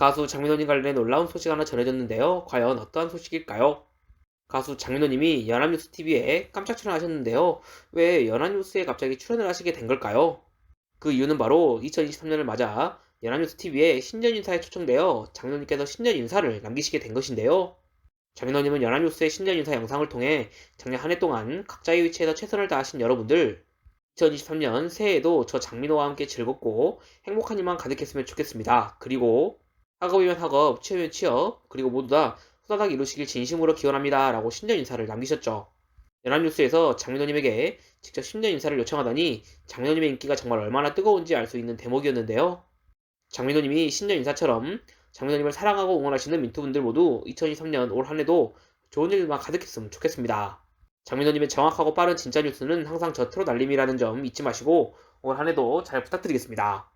가수 장민호님 관련해 놀라운 소식 하나 전해졌는데요. 과연 어떠한 소식일까요? 가수 장민호님이 연합뉴스TV에 깜짝 출연하셨는데요. 왜 연합뉴스에 갑자기 출연을 하시게 된 걸까요? 그 이유는 바로 2023년을 맞아 연합뉴스TV에 신년 인사에 초청되어 장민호님께서 신년 인사를 남기시게 된 것인데요. 장민호님은 연합뉴스의 신년 인사 영상을 통해 작년 한 해 동안 각자의 위치에서 최선을 다하신 여러분들 2023년 새해에도 저 장민호와 함께 즐겁고 행복한 일만 가득했으면 좋겠습니다. 그리고 학업이면 학업, 취업이면 취업, 그리고 모두 다 후다닥 이루시길 진심으로 기원합니다. 라고 신년 인사를 남기셨죠. 연합뉴스에서 장민호님에게 직접 신년 인사를 요청하다니 장민호님의 인기가 정말 얼마나 뜨거운지 알 수 있는 대목이었는데요. 장민호님이 신년 인사처럼 장민호님을 사랑하고 응원하시는 민투분들 모두 2023년 올 한해도 좋은 일만 가득했으면 좋겠습니다. 장민호님의 정확하고 빠른 진짜 뉴스는 항상 저 트롯 알림이라는 점 잊지 마시고 올 한해도 잘 부탁드리겠습니다.